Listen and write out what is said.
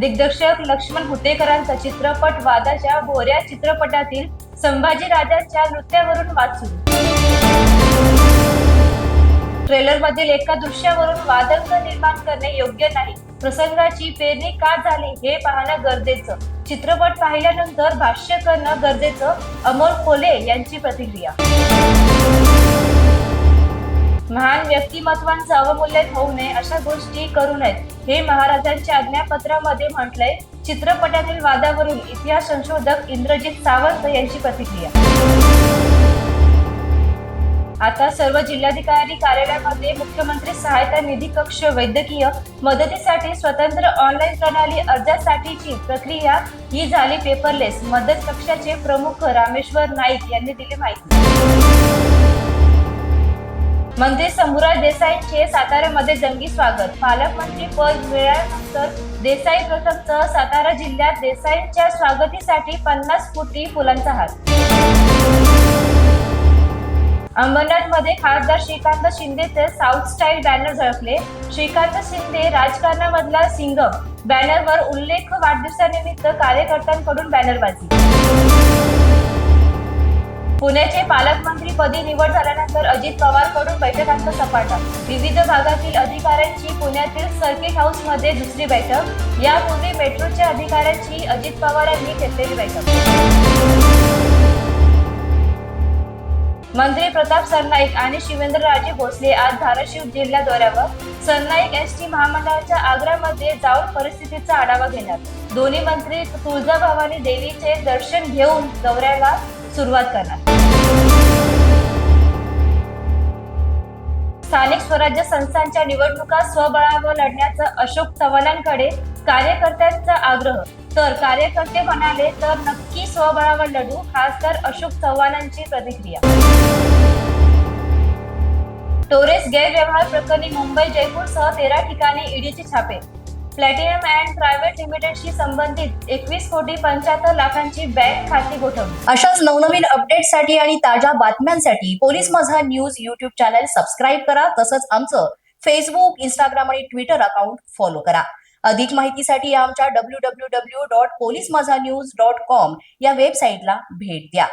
दिग्दर्शक लक्ष्मण हुतेकरांचा चित्रपट वादाच्या भोऱ्या चित्रपटातील संभाजी राजाच्या नृत्यावरून वाचू ट्रेलर मधील एका दृश्यावरून वादंग निर्माण करणे योग्य नाही. प्रसंगाची पेरणी का झाली हे पाहणं गरजेचं. चित्रपट पाहिल्यानंतर भाष्य करणं गरजेचं अमोल कोले यांची प्रतिक्रिया. महान व्यक्तिमत्वांचं अवमूल्यन होऊ नये अशा गोष्टी करू नयेत. हे महाराजांच्या आज्ञापत्रामध्ये म्हटलंय चित्रपटातील वादावरून इतिहास संशोधक इंद्रजित सावंत यांची प्रतिक्रिया. आता सर्व जिल्हाधिकारी कार्यालयामध्ये मुख्यमंत्री सहायता निधी कक्ष वैद्यकीय मदतीसाठी स्वतंत्र ऑनलाईन प्रणाली अर्जासाठीची प्रक्रिया ही झाली पेपरलेस मदत कक्षाचे प्रमुख रामेश्वर नाईक यांनी दिली माहिती. मंत्री शंभूराज देसाईंचे साताऱ्यामध्ये जंगी स्वागत. पालकमंत्री पद मिळाल्यानंतर देसाई प्रथमसह सातारा जिल्ह्यात देसाईंच्या स्वागतीसाठी पन्नास कोटी फुलांचा हात. अंबरनाथमध्ये खासदार श्रीकांत शिंदेचे साऊथ स्टाईल बॅनर झळकले. श्रीकांत शिंदे राजकारणामधला सिंगम. बॅनरवर उल्लेख वाढदिवसानिमित्त कार्यकर्त्यांकडून बॅनरबाजी. पुण्याचे पालकमंत्री पदी निवड झाल्यानंतर अजित पवारकडून बैठकांचा सपाटा. विविध भागातील अधिकाऱ्यांची पुण्यातील सर्किट हाऊसमध्ये दुसरी बैठक. यापूर्वी मेट्रोच्या अधिकाऱ्यांची अजित पवार यांनी घेतलेली बैठक. मंत्री प्रताप सरनाईक आणि शिवेंद्रराजे भोसले आज धाराशिव जिल्हा दौऱ्यावर. सरनाईक एस टी महामंडळाच्या आग्रामध्ये जाऊन परिस्थितीचा आढावा घेणार. दोन्ही मंत्री तुळजाभवानी देवीचे दर्शन घेऊन दौऱ्याला सुरुवात करणार. स्थानिक स्वराज्य संस्थांच्या निवडणुका स्वबळावर लढण्याचा अशोक चव्हाणांकडे कार्यकर्त्यांचा आग्रह. तर कार्यकर्ते म्हणाले तर नक्की स्वबळावर लढू खासदार अशोक चव्हाणांची प्रतिक्रिया. टोरेस गैरव्यवहार प्रकरणी मुंबई जयपूर सह तेरा ठिकाणी ईडीचे छापे. प्लॅटिनम अँड प्रायव्हेट लिमिटेडशी संबंधित एकवीस कोटी पंच्याहत्तर लाखांची बँक खाती गोठवली. अशाच नवनवीन अपडेटसाठी आणि ताज्या बातम्यांसाठी police Majha news YouTube channel subscribe करा. तसंच आमचं फेसबुक इंस्टाग्राम आणि ट्विटर अकाउंट फॉलो करा. अधिक माहितीसाठी आमच्या W W W dot police Majha news dot com या वेबसाईटला भेट द्या.